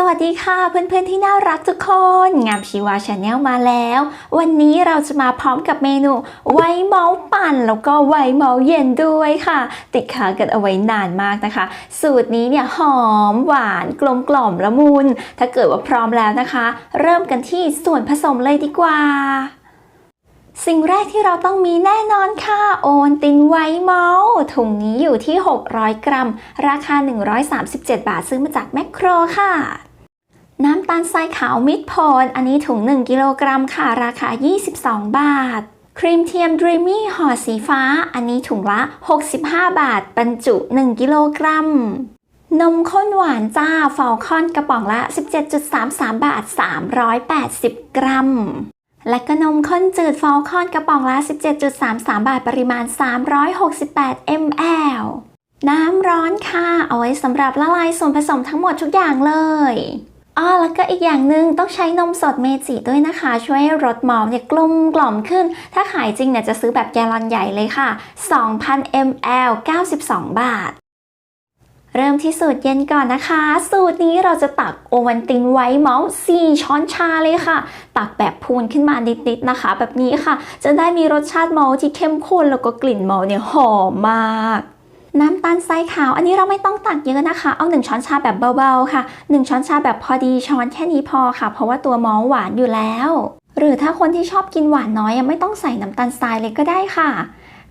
สวัสดีค่ะเพื่อนๆที่น่ารักทุกคน งามชีวาชาแนลมาแล้ว วันนี้เราจะมาพร้อมกับเมนู ไวเมาปั่น แล้วก็ไวเมาเย็นด้วยค่ะ ติดค้างกันเอาไว้นานมากนะคะ สูตรนี้เนี่ยหอมหวานกลมกล่อมละมุน ถ้าเกิดว่าพร้อมแล้วนะคะ เริ่มกันที่ส่วนผสมเลยดีกว่าสิ่งแรกที่เราต้องมีแน่นอนค่ะ โอนตินไวเมาส์ถุงนี้อยู่ที่ 600 กรัม ราคา 137 บาท ซื้อมาจากแมคโครค่ะ น้ำตาลทรายขาวมิดพนอันนี้ถุง 1 กิโลกรัมค่ะ ราคา 22 บาท ครีมเทียมดรีมี่ห่อสีฟ้า อันนี้ถุงละ 65 บาท บรรจุ 1 กิโลกรัม นมข้นหวานจ้าฟอลคอนกระป๋องละ 17.33 บาท 380 กรัม และก็นมข้นจืดฟอลคอนกระป๋องละ 17.33 บาท ปริมาณ 368 ml น้ำร้อนค่ะ เอาไว้สำหรับละลายส่วนผสมทั้งหมดทุกอย่างเลย อ้อแล้วก็อีกอย่างหนึ่งต้องใช้นมสดเมจิด้วยนะคะ ช่วยให้รสมอมเนี่ยกลมกล่อมขึ้น ถ้าขายจริงเนี่ยจะซื้อแบบแกลลอนใหญ่เลยค่ะ 2,000 ml 92 บาทเริ่มที่สูตรเย็นก่อนนะคะ สูตรนี้เราจะตักโอวันตินไว้เมาส์4ช้อนชาเลยค่ะ ตักแบบพูนขึ้นมานิดๆนะคะ แบบนี้ค่ะ จะได้มีรสชาติเมาส์ที่เข้มข้นแล้วก็กลิ่นเมาส์เนี่ยหอมมาก น้ำตาลทรายขาว อันนี้เราไม่ต้องตักเยอะนะคะ เอา 1 ช้อนชาแบบเบาๆค่ะ 1 ช้อนชาแบบพอดีช้อนแค่นี้พอค่ะ เพราะว่าตัวมอลหวานอยู่แล้ว หรือถ้าคนที่ชอบกินหวานน้อยไม่ต้องใส่น้ำตาลทรายเลยก็ได้ค่ะ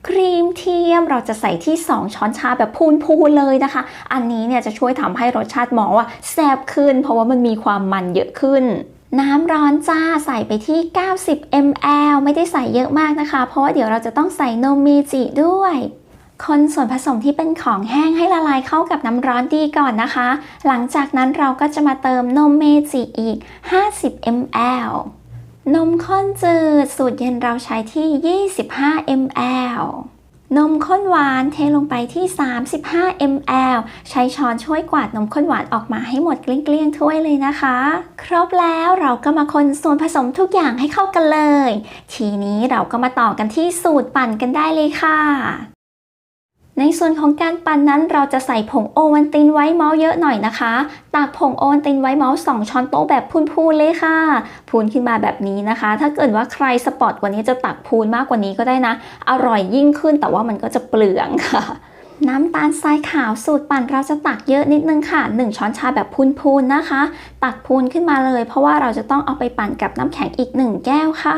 ครีมเทียมเราจะใส่ที่ 2 ช้อนชาแบบพูนๆเลยนะคะ อันนี้เนี่ยจะช่วยทำให้รสชาติหมอว่าแซ่บขึ้น เพราะว่ามันมีความมันเยอะขึ้น น้ำร้อนจ้าใส่ไปที่ 90 ml ไม่ได้ใส่เยอะมากนะคะ เพราะว่าเดี๋ยวเราจะต้องใส่นมเมจิด้วย คนส่วนผสมที่เป็นของแห้งให้ละลายเข้ากับน้ำร้อนดีก่อนนะคะ หลังจากนั้นเราก็จะมาเติมนมเมจิอีก 50 ml นมข้นจืด สูตรเย็นเราใช้ที่ 25 ml นมข้นหวานเทลงไปที่ 35 ml ใช้ช้อนช่วยกวาดนมข้นหวานออกมาให้หมดเกลี้ยงๆถ้วยเลยนะคะ ครบแล้วเราก็มาคนส่วนผสมทุกอย่างให้เข้ากันเลย ทีนี้เราก็มาต่อกันที่สูตรปั่นกันได้เลยค่ะ ในส่วนของการปั่นนั้นเราจะใส่ผงโอวันตินไว้เมาส์เยอะหน่อยนะคะ ตักผงโอวันตินไว้เมาส์2ช้อนโต๊ะแบบพูนๆเลยค่ะ พูนขึ้นมาแบบนี้นะคะ ถ้าเกิดว่าใครสปอร์ตกว่านี้จะตักพูนมากกว่านี้ก็ได้นะ อร่อยยิ่งขึ้นแต่ว่ามันก็จะเปลืองค่ะน้ำตาลทรายขาวสูตรปั่นเราจะตักเยอะนิดนึงค่ะ 1 ช้อนชาแบบพูนๆนะคะ ตักพูนขึ้นมาเลย เพราะว่าเราจะต้องเอาไปปั่นกับน้ำแข็งอีก 1 แก้วค่ะ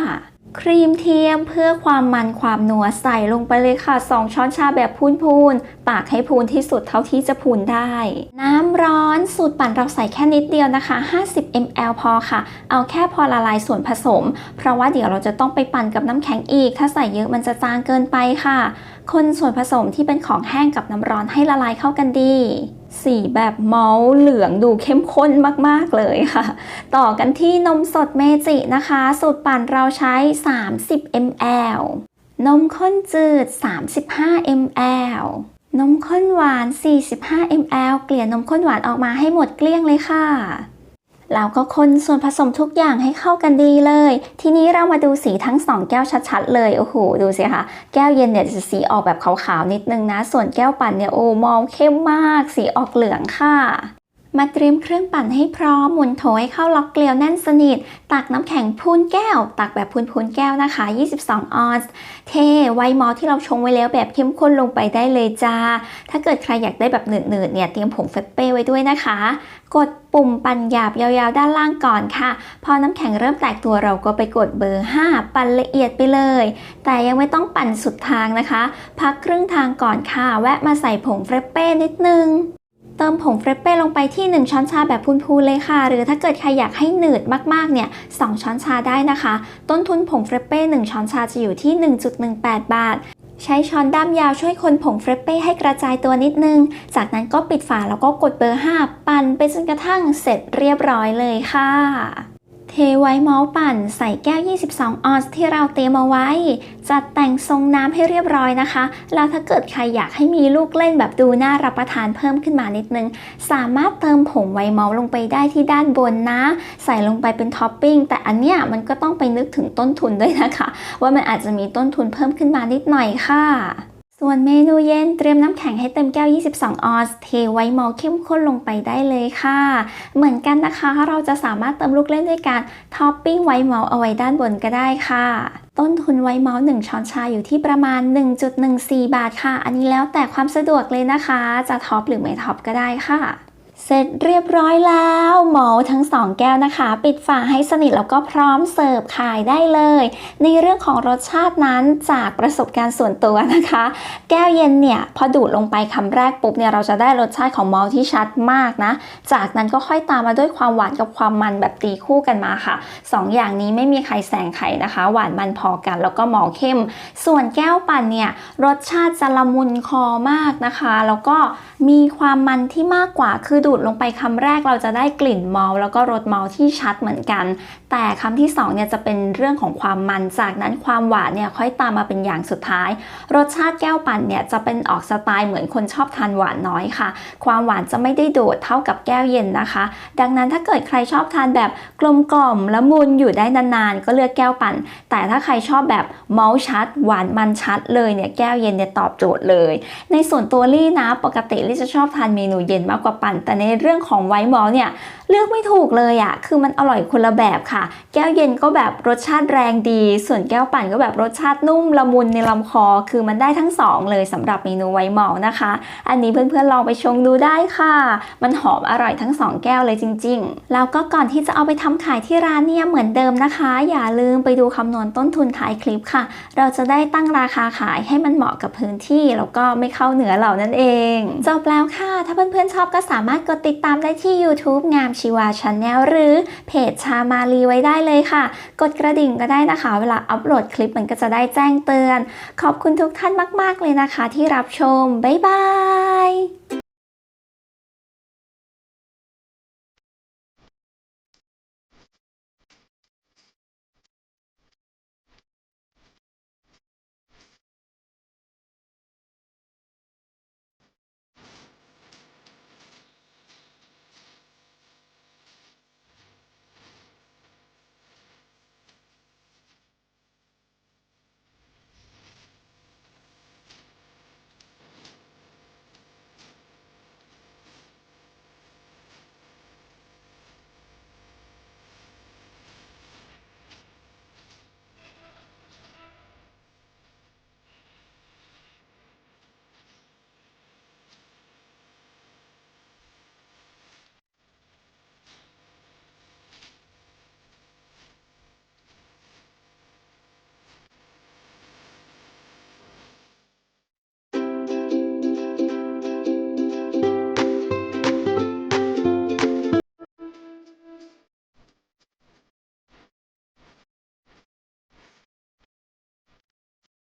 ครีมเทียมเพื่อความมันความนัวใส่ลงไปเลยค่ะ 2 ช้อนชาแบบพูนๆตากให้พูนที่สุดเท่าที่จะพูนได้ น้ำร้อนสูตรปั่นเราใส่แค่นิดเดียวนะคะ 50 ml พอค่ะ เอาแค่พอละลายส่วนผสม เพราะว่าเดี๋ยวเราจะต้องไปปั่นกับน้ำแข็งอีก ถ้าใส่เยอะมันจะจางเกินไปค่ะ คนส่วนผสมที่เป็นของแห้งกับน้ำร้อนให้ละลายเข้ากันดี สีแบบเมาส์เหลืองดูเข้มข้นมากๆเลยค่ะ ต่อกันที่นมสดเมจินะคะ สูตรปั่นเราใช้ 30 ml นมข้นจืด 35 ml นมข้นหวาน 45 ml เกลี่ยนมข้นหวานออกมาให้หมดเกลี้ยงเลยค่ะ แล้วก็คนส่วนผสมทุกอย่างให้เข้ากันดีเลย ทีนี้เรามาดูสีทั้ง 2 แก้วชัดๆ เลย โอ้โห ดูสิคะ แก้วเย็นเนี่ยจะสีออกแบบขาวๆ นิดนึงนะ ส่วนแก้วปั่นเนี่ย โอ้ มองเข้มมาก สีออกเหลืองค่ะ มาเตรียมเครื่องปั่นให้พร้อมหมุนโถให้เข้าล็อกเกลียวแน่นสนิท ตักน้ำแข็งพูนแก้ว ตักแบบพูนๆแก้วนะคะ 22 ออนซ์ เทไวมอลที่เราชงไว้แล้วแบบเข้มข้นลงไปได้เลยจ้า ถ้าเกิดใครอยากได้แบบหนืดๆเนี่ย เตรียมผงเฟปเป้ไว้ด้วยนะคะ กดปุ่มปั่นหยาบยาวๆ ด้านล่างก่อนค่ะ พอน้ำแข็งเริ่มแตกตัวเราก็ไปกดเบอร์ 5 ปั่นละเอียดไปเลย แต่ยังไม่ต้องปั่นสุดทางนะคะ พักครึ่งทางก่อนค่ะ แวะมาใส่ผงเฟรปเป้นิดนึง เติมผงเฟรปเป้ลงไปที่ 1 ช้อนชาแบบพูนๆเลยค่ะ หรือถ้าเกิดใครอยากให้หนืดมากๆเนี่ย2ช้อนชาได้นะคะ ต้นทุนผงเฟรปเป้1ช้อนชาจะอยู่ที่ 1.18 บาท ใช้ช้อนด้ามยาวช่วยคนผงเฟรปเป้ให้กระจายตัวนิดนึง จากนั้นก็ปิดฝาแล้วก็กดเบอร์ 5 ปั่นไปจนกระทั่งเสร็จเรียบร้อยเลยค่ะ เทไว้เมาส์ปั่นใส่แก้ว 22 ออนซ์ที่เราเตรียมเอาไว้ จัดแต่งทรงน้ำให้เรียบร้อยนะคะ แล้วถ้าเกิดใครอยากให้มีลูกเล่นแบบดูน่ารับประทานเพิ่มขึ้นมานิดนึง สามารถเติมผงไวน์เมาส์ลงไปได้ที่ด้านบนนะ ใส่ลงไปเป็นท็อปปิ้ง แต่อันเนี้ยมันก็ต้องไปนึกถึงต้นทุนด้วยนะคะ ว่ามันอาจจะมีต้นทุนเพิ่มขึ้นมานิดหน่อยค่ะ ส่วนเมนูเย็นเตรียมน้ำแข็งให้เต็มแก้ว 22 ออนซ์ เทไว้มอลเข้มข้นลงไปได้เลยค่ะ เหมือนกันนะคะ เราจะสามารถเติมลูกเล่นด้วยการท็อปปิ้งไวท์มอลเอาไว้ด้านบนก็ได้ค่ะ ต้นทุนไวท์มาส์1ช้อนชาอยู่ที่ประมาณ 1.14 บาทค่ะ อันนี้แล้วแต่ความสะดวกเลยนะคะ จะท็อปหรือไม่ท็อปก็ได้ค่ะ เสร็จเรียบร้อยแล้วหมอทั้งสองแก้วนะคะ ปิดฝาให้สนิทแล้วก็พร้อมเสิร์ฟขายได้เลย ในเรื่องของรสชาตินั้นจากประสบการณ์ส่วนตัวนะคะ แก้วเย็นเนี่ยพอดูดลงไปคำแรกปุ๊บเนี่ยเราจะได้รสชาติของมอลที่ชัดมากนะ จากนั้นก็ค่อยตามมาด้วยความหวานกับความมันแบบตีคู่กันมาค่ะสองอย่างนี้ไม่มีใครแซงใครนะคะ หวานมันพอกันแล้วก็หมอเข้ม ส่วนแก้วปั่นเนี่ยรสชาติจะละมุนคอมากนะคะ แล้วก็มีความมันที่มากกว่าคือดูดูลงไปคำแรกเราจะได้กลิ่นเมาส์แล้วก็รสเมาส์ที่ชัดเหมือนกันแต่คำที่สองเนี่ยจะเป็นเรื่องของความมัน จากนั้นความหวานเนี่ยค่อยตามมาเป็นอย่างสุดท้าย รสชาติแก้วปั่นเนี่ยจะเป็นออกสไตล์เหมือนคนชอบทานหวานน้อยค่ะ ความหวานจะไม่ได้โดดเท่ากับแก้วเย็นนะคะ ดังนั้นถ้าเกิดใครชอบทานแบบกลมกล่อมละมุนอยู่ได้นานๆ ก็เลือกแก้วปั่น แต่ถ้าใครชอบแบบเมาส์ชัด หวานมันชัดเลยเนี่ยแก้วเย็นเนี่ยตอบโจทย์เลย ในส่วนตัวลี่นะปกติลี่จะชอบทานเมนูเย็นมากกว่าปั่น แต่ในเรื่องของไวท์มอลเนี่ยเลือกไม่ถูกเลยอะ่ะคือมันอร่อยคนละแบบค่ะแก้วเย็นก็แบบรสชาติแรงดี ส่วนแก้วปั่นก็แบบรสชาตินุ่มละมุนในลำคอ คือมันได้ทั้งสองเลยสำหรับเมนูไวมอลนะคะ อันนี้เพื่อนๆลองไปชงดูได้ค่ะ มันหอมอร่อยทั้งสองแก้วเลยจริง ๆ แล้วก็ก่อนที่จะเอาไปทำขายที่ร้านเนี่ยเหมือนเดิมนะคะ อย่าลืมไปดูคำนวณต้นทุนท้ายคลิปค่ะ เราจะได้ตั้งราคาขายให้มันเหมาะกับพื้นที่แล้วก็ไม่เข้าเหนือเหล่านั่นเองจบแล้วค่ะ ถ้าเพื่อนๆชอบก็สามารถกดติดตามได้ที่ YouTube งามชีวาชาแนลหรือเพจชามาลีไว้ได้เลยค่ะ กดกระดิ่งก็ได้นะคะ เวลาอัปโหลดคลิปมันก็จะได้แจ้งเตือน ขอบคุณทุกท่านมาก ๆ เลยนะคะ ที่รับชม บ๊ายบาย